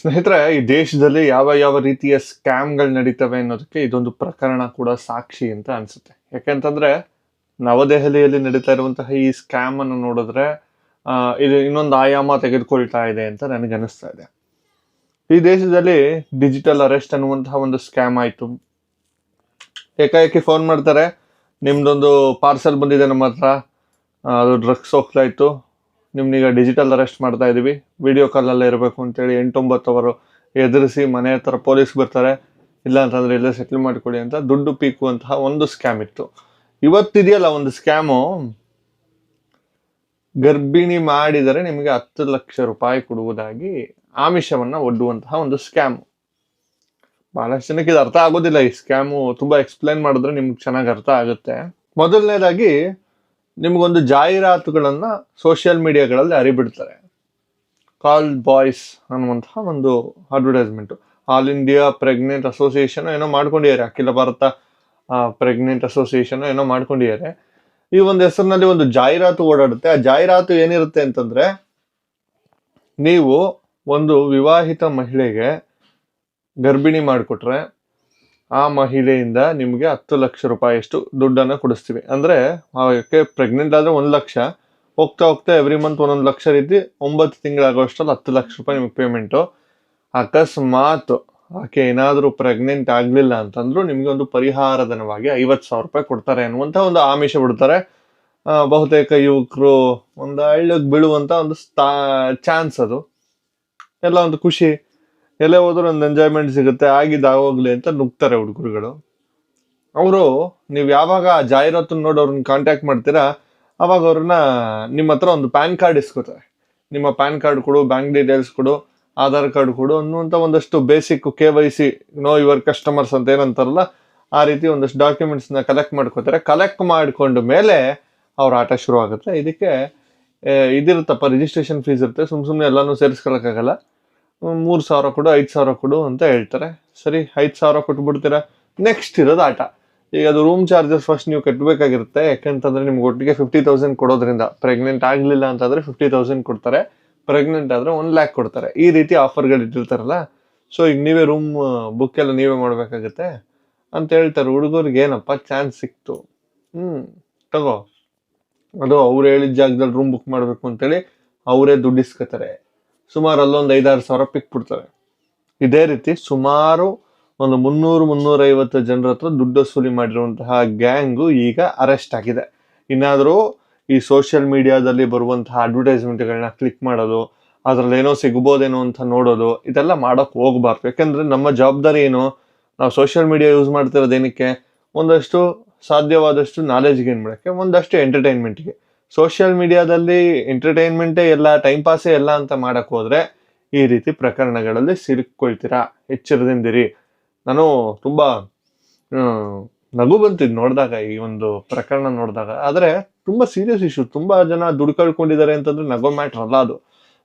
ಸ್ನೇಹಿತರೆ, ಈ ದೇಶದಲ್ಲಿ ಯಾವ ಯಾವ ರೀತಿಯ ಸ್ಕ್ಯಾಮ್ಗಳು ನಡೀತವೆ ಅನ್ನೋದಕ್ಕೆ ಇದೊಂದು ಪ್ರಕರಣ ಕೂಡ ಸಾಕ್ಷಿ ಅಂತ ಅನ್ಸುತ್ತೆ. ಯಾಕೆಂತಂದ್ರೆ, ನವದೆಹಲಿಯಲ್ಲಿ ನಡೀತಾ ಇರುವಂತಹ ಈ ಸ್ಕ್ಯಾಮ್ ಅನ್ನು ನೋಡಿದ್ರೆ ಇದು ಇನ್ನೊಂದು ಆಯಾಮ ತೆಗೆದುಕೊಳ್ತಾ ಇದೆ ಅಂತ ನನಗೆ ಅನಿಸ್ತಾ ಇದೆ. ಈ ದೇಶದಲ್ಲಿ ಡಿಜಿಟಲ್ ಅರೆಸ್ಟ್ ಅನ್ನುವಂತಹ ಒಂದು ಸ್ಕ್ಯಾಮ್ ಆಯಿತು. ಏಕಾಏಕಿ ಫೋನ್ ಮಾಡ್ತಾರೆ ನಿಮ್ಮದೊಂದು ಪಾರ್ಸೆಲ್ ಬಂದಿದೆ ನಮ್ಮ ಹತ್ರ ಅದು ಡ್ರಗ್ಸ್ ಹೋಗ್ತಾ ಇತ್ತು. ನಿಮ್ನೀಗ ಡಿಜಿಟಲ್ ಅರೆಸ್ಟ್ ಮಾಡ್ತಾ ಇದೀವಿ. ವಿಡಿಯೋ ಕಾಲಲ್ಲೇ ಇರಬೇಕು ಅಂತೇಳಿ ಎಂಟೊಂಬತ್ತು ಅವರು ಎದುರಿಸಿ ಮನೆ ಹತ್ರ ಪೊಲೀಸ್ ಬರ್ತಾರೆ. ಇಲ್ಲ ಅಂತಂದ್ರೆ ಇಲ್ಲೇ ಸೆಟ್ಲ್ ಮಾಡಿಕೊಡಿ ಅಂತ ದುಡ್ಡು ಪೀಕುವಂತಹ ಒಂದು ಸ್ಕ್ಯಾಮ್ ಇತ್ತು. ಇವತ್ತಿದೆಯಲ್ಲ ಒಂದು ಸ್ಕ್ಯಾಮು ಗರ್ಭಿಣಿ ಮಾಡಿದರೆ ನಿಮಗೆ ಹತ್ತು ಲಕ್ಷ ರೂಪಾಯಿ ಕೊಡುವುದಾಗಿ ಆಮಿಷವನ್ನ ಒಡ್ಡುವಂತಹ ಒಂದು ಸ್ಕ್ಯಾಮ್ ಬಹಳಷ್ಟು ಜನಕ್ಕೆ ಇದು ಅರ್ಥ ಆಗೋದಿಲ್ಲ. ಈ ಸ್ಕ್ಯಾಮು ತುಂಬಾ ಎಕ್ಸ್ಪ್ಲೈನ್ ಮಾಡಿದ್ರೆ ನಿಮ್ಗೆ ಚೆನ್ನಾಗಿ ಅರ್ಥ ಆಗುತ್ತೆ. ಮೊದಲನೇದಾಗಿ ನಿಮ್ಗೊಂದು ಜಾಹೀರಾತುಗಳನ್ನು ಸೋಷಿಯಲ್ ಮೀಡಿಯಾಗಳಲ್ಲಿ ಅರಿಬಿಡ್ತಾರೆ ಕಾಲ್ ಬಾಯ್ಸ್ ಅನ್ನುವಂತಹ ಒಂದು advertisement all India pregnant association ಏನೋ ಮಾಡ್ಕೊಂಡಿದ್ದಾರೆ. ಅಖಿಲ ಭಾರತ ಪ್ರೆಗ್ನೆಂಟ್ ಅಸೋಸಿಯೇಷನ್ ಏನೋ ಮಾಡ್ಕೊಂಡಿದ್ದಾರೆ. ಈ ಒಂದು ಹೆಸರಿನಲ್ಲಿ ಒಂದು ಜಾಹೀರಾತು ಓಡಾಡುತ್ತೆ. ಆ ಜಾಹೀರಾತು ಏನಿರುತ್ತೆ ಅಂತಂದ್ರೆ, ನೀವು ಒಂದು ವಿವಾಹಿತ ಮಹಿಳೆಗೆ ಗರ್ಭಿಣಿ ಮಾಡಿಕೊಟ್ರೆ ಆ ಮಹಿಳೆಯಿಂದ ನಿಮಗೆ ಹತ್ತು ಲಕ್ಷ ರೂಪಾಯಿಯಷ್ಟು ದುಡ್ಡನ್ನು ಕೊಡಿಸ್ತೀವಿ. ಅಂದರೆ ಅವಕ್ಕೆ ಪ್ರೆಗ್ನೆಂಟ್ ಆದರೆ ಒಂದು ಲಕ್ಷ, ಹೋಗ್ತಾ ಹೋಗ್ತಾ ಎವ್ರಿ ಮಂತ್ ಒಂದೊಂದು ಲಕ್ಷ ರೀತಿ ಒಂಬತ್ತು ತಿಂಗಳಾಗೋಷ್ಟರಲ್ಲಿ ಹತ್ತು ಲಕ್ಷ ರೂಪಾಯಿ ನಿಮಗೆ ಪೇಮೆಂಟು ಅಕಸ್ಮಾತ್ ಆಕೆ ಏನಾದರೂ ಪ್ರೆಗ್ನೆಂಟ್ ಆಗಲಿಲ್ಲ ಅಂತಂದ್ರೂ ನಿಮಗೆ ಒಂದು ಪರಿಹಾರ ಧನವಾಗಿ ಐವತ್ತು ಸಾವಿರ ರೂಪಾಯಿ ಕೊಡ್ತಾರೆ ಅನ್ನುವಂಥ ಒಂದು ಆಮಿಷ ಬಿಡ್ತಾರೆ. ಬಹುತೇಕ ಯುವಕರು ಒಂದು ಹಳ್ಳಕ್ಕೆ ಬೀಳುವಂಥ ಒಂದು ಸ್ಥಾ ಚಾನ್ಸ್ ಅದು. ಎಲ್ಲ ಒಂದು ಖುಷಿ. ಎಲ್ಲೇ ಹೋದ್ರೂ ಒಂದು ಎಂಜಾಯ್ಮೆಂಟ್ ಸಿಗುತ್ತೆ ಆಗಿದ್ದು ಆಗೋಗ್ಲಿ ಅಂತ ನುಗ್ತಾರೆ ಹುಡುಗರುಗಳು. ಅವರು, ನೀವು ಯಾವಾಗ ಆ ಜಾಹೀರಾತನ್ನು ನೋಡಿ ಅವ್ರನ್ನ ಕಾಂಟ್ಯಾಕ್ಟ್ ಮಾಡ್ತೀರಾ, ಅವಾಗ ಅವ್ರನ್ನ ನಿಮ್ಮ ಹತ್ರ ಒಂದು ಪ್ಯಾನ್ ಕಾರ್ಡ್ ಇಸ್ಕೋತಾರೆ. ನಿಮ್ಮ ಪ್ಯಾನ್ ಕಾರ್ಡ್ ಕೊಡು ಬ್ಯಾಂಕ್ ಡೀಟೇಲ್ಸ್ ಕೊಡು, ಆಧಾರ್ ಕಾರ್ಡ್ ಕೊಡು ಅನ್ನುವಂಥ ಒಂದಷ್ಟು basic K Y C know your customers ಅಂತ ಏನಂತಾರಲ್ಲ, ಆ ರೀತಿ ಒಂದಷ್ಟು ಡಾಕ್ಯುಮೆಂಟ್ಸ್ನ ಕಲೆಕ್ಟ್ ಮಾಡ್ಕೋತಾರೆ. ಕಲೆಕ್ಟ್ ಮಾಡಿಕೊಂಡ ಮೇಲೆ ಅವ್ರ ಆಟ ಶುರು ಆಗುತ್ತೆ ಇದಕ್ಕೆ ಇದಿರುತ್ತಪ್ಪ ರಿಜಿಸ್ಟ್ರೇಷನ್ ಫೀಸ್ ಇರುತ್ತೆ. ಸುಮ್ಮ ಸುಮ್ಮನೆ ಎಲ್ಲನೂ ಸೇರಿಸ್ಕೊಳಕ್ಕಾಗಲ್ಲ. ಮೂರು ಸಾವಿರ ಕೊಡು, ಐದು ಸಾವಿರ ಕೊಡು ಅಂತ ಹೇಳ್ತಾರೆ. ಸರಿ, ಐದು ಸಾವಿರ ಕೊಟ್ಬಿಡ್ತೀರಾ? ನೆಕ್ಸ್ಟ್ ಇರೋದು ಆಟ. ಈಗ ಅದು ರೂಮ್ ಚಾರ್ಜಸ್ ಫಸ್ಟ್ ನೀವು ಕಟ್ಟಬೇಕಾಗಿರುತ್ತೆ ಯಾಕಂತಂದ್ರೆ ನಿಮ್ಗೆ ಒಟ್ಟಿಗೆ ಫಿಫ್ಟಿ ತೌಸಂಡ್ ಕೊಡೋದ್ರಿಂದ. ಪ್ರೆಗ್ನೆಂಟ್ ಆಗಲಿಲ್ಲ ಅಂತಂದ್ರೆ ಫಿಫ್ಟಿ ತೌಸಂಡ್ ಕೊಡ್ತಾರೆ. ಪ್ರೆಗ್ನೆಂಟ್ ಆದರೆ ಒನ್ ಲ್ಯಾಕ್ ಕೊಡ್ತಾರೆ. ಈ ರೀತಿ ಆಫರ್ಗಳು ಇಟ್ಟಿರ್ತಾರಲ್ಲ. ಸೊ ಈಗ ನೀವೇ ರೂಮ್ ಬುಕ್ ಎಲ್ಲ ನೀವೇ ಮಾಡಬೇಕಾಗತ್ತೆ. ಅಂತ ಹೇಳ್ತಾರೆ ಹುಡುಗರಿಗೆ ಏನಪ್ಪ? ಚಾನ್ಸ್ ಸಿಕ್ತು. ಹ್ಞೂ ತಗೋ. ಅದು ಅವ್ರು ಹೇಳಿದ ಜಾಗದಲ್ಲಿ ರೂಮ್ ಬುಕ್ ಮಾಡಬೇಕು ಅಂತೇಳಿ ಅವರೇ ದುಡ್ಡು ಇಸ್ಕೊತಾರೆ. ಸುಮಾರು ಅಲ್ಲೊಂದು ಐದಾರು ಸಾವಿರ ಪಿಕ್ ಬಿಡ್ತಾರೆ ಇದೇ ರೀತಿ ಸುಮಾರು ಒಂದು ಮುನ್ನೂರು, ಮುನ್ನೂರೈವತ್ತು ಜನರ ಹತ್ರ ದುಡ್ಡು ವಸೂಲಿ ಮಾಡಿರುವಂತಹ ಗ್ಯಾಂಗು ಈಗ ಅರೆಸ್ಟ್ ಆಗಿದೆ. ಇನ್ನಾದರೂ ಈ ಸೋಷಿಯಲ್ ಮೀಡಿಯಾದಲ್ಲಿ ಬರುವಂತಹ ಅಡ್ವರ್ಟೈಸ್ಮೆಂಟ್ಗಳನ್ನ ಕ್ಲಿಕ್ ಮಾಡೋದು ಅದರಲ್ಲಿ ಏನೋ ಸಿಗ್ಬೋದೇನೋ ಅಂತ ನೋಡೋದು, ಇದೆಲ್ಲ ಮಾಡೋಕ್ಕೆ ಹೋಗಬಾರ್ದು. ಯಾಕೆಂದರೆ ನಮ್ಮ ಜವಾಬ್ದಾರಿ ಏನು? ನಾವು ಸೋಷಿಯಲ್ ಮೀಡಿಯಾ ಯೂಸ್ ಮಾಡ್ತಿರೋದೇನಕ್ಕೆ ಒಂದಷ್ಟು ಸಾಧ್ಯವಾದಷ್ಟು ನಾಲೆಜ್ ಗೇನ್ ಮಾಡೋಕ್ಕೆ, ಒಂದಷ್ಟು ಎಂಟರ್ಟೈನ್ಮೆಂಟ್ಗೆ ಸೋಷಿಯಲ್ ಮೀಡಿಯಾದಲ್ಲಿ ಎಂಟರ್ಟೈನ್ಮೆಂಟೇ ಎಲ್ಲ ಟೈಮ್ ಪಾಸೇ ಎಲ್ಲ ಅಂತ ಮಾಡಕ್ಕೆ ಹೋದ್ರೆ ಈ ರೀತಿ ಪ್ರಕರಣಗಳಲ್ಲಿ ಸಿಲುಕೊಳ್ತೀರಾ ಎಚ್ಚರದಿಂದಿರಿ. ನಾನು ತುಂಬ ನಗು ಬಂತಿದ್ದು ನೋಡಿದಾಗ ಈ ಒಂದು ಪ್ರಕರಣ ನೋಡಿದಾಗ. ಆದ್ರೆ ತುಂಬಾ ಸೀರಿಯಸ್ ಇಶ್ಯೂ ತುಂಬಾ ಜನ ದುಡ್ಡು ಕಳ್ಕೊಂಡಿದ್ದಾರೆ ಅಂತಂದ್ರೆ ನಗೋ ಮ್ಯಾಟ್ರ್ ಅಲ್ಲ ಅದು.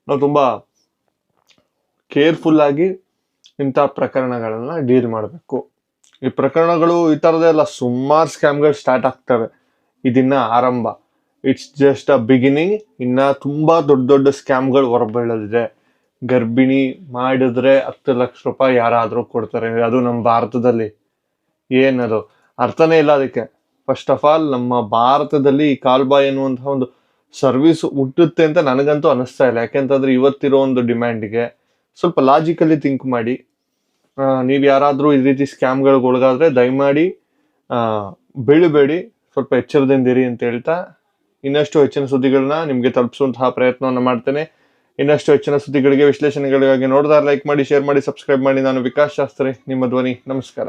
ನಾವು ತುಂಬಾ ಕೇರ್ಫುಲ್ ಆಗಿ ಇಂಥ ಪ್ರಕರಣಗಳನ್ನ ಡೀಲ್ ಮಾಡಬೇಕು. ಈ ಪ್ರಕರಣಗಳು ಈ ಥರದೇ ಅಲ್ಲ. ಸುಮಾರು ಸ್ಕ್ಯಾಮ್ಗಳು ಸ್ಟಾರ್ಟ್ ಆಗ್ತವೆ. ಇದನ್ನ ಆರಂಭ. ಇಟ್ಸ್ ಜಸ್ಟ್ ಅ ಬಿಗಿನಿಂಗ್ ಇನ್ನ ತುಂಬಾ ದೊಡ್ಡ ದೊಡ್ಡ ಸ್ಕ್ಯಾಮ್ಗಳು ಹೊರಬೀಳಲಿದೆ ಗರ್ಭಿಣಿ ಮಾಡಿದ್ರೆ ಹತ್ತು ಲಕ್ಷ ರೂಪಾಯಿ ಯಾರಾದರೂ ಕೊಡ್ತಾರೆ. ಅದು ನಮ್ಮ ಭಾರತದಲ್ಲಿ ಏನದು? ಅರ್ಥನೇ ಇಲ್ಲ ಅದಕ್ಕೆ. ಫಸ್ಟ್ ಆಫ್ ಆಲ್ ನಮ್ಮ ಭಾರತದಲ್ಲಿ ಈ ಕಾಲ್ಬಾಯ್ ಎನ್ನುವಂತಹ ಒಂದು ಸರ್ವಿಸ್ ಹುಟ್ಟುತ್ತೆ ಅಂತ ನನಗಂತೂ ಅನಿಸ್ತಾ ಇಲ್ಲ. ಯಾಕೆಂತಂದ್ರೆ ಇವತ್ತಿರೋ ಒಂದು ಡಿಮ್ಯಾಂಡಿಗೆ ಸ್ವಲ್ಪ ಲಾಜಿಕಲಿ ಥಿಂಕ್ ಮಾಡಿ. ನೀವು ಯಾರಾದರೂ ಈ ರೀತಿ ಸ್ಕ್ಯಾಮ್ಗಳಿಗೆ ಒಳಗಾದ್ರೆ ದಯಮಾಡಿ ಬೀಳಬೇಡಿ. ಸ್ವಲ್ಪ ಎಚ್ಚರದಿಂದಿರಿ ಅಂತ ಹೇಳ್ತಾ ಇನ್ನಷ್ಟು ಹೆಚ್ಚಿನ ಸುದ್ದಿಗಳನ್ನ ನಿಮಗೆ ತಲುಪಿಸುವಂತಹ ಪ್ರಯತ್ನವನ್ನು ಮಾಡ್ತೇನೆ. ಇನ್ನಷ್ಟು ಹೆಚ್ಚಿನ ಸುದ್ದಿಗಳಿಗೆ, ವಿಶ್ಲೇಷಣೆಗಳಿಗಾಗಿ ನೋಡಿದಾರ ಲೈಕ್ ಮಾಡಿ ಶೇರ್ ಮಾಡಿ ಸಬ್ಸ್ಕ್ರೈಬ್ ಮಾಡಿ. ನಾನು ವಿಕಾಸ್ ಶಾಸ್ತ್ರಿ, ನಿಮ್ಮ ಧ್ವನಿ. ನಮಸ್ಕಾರ.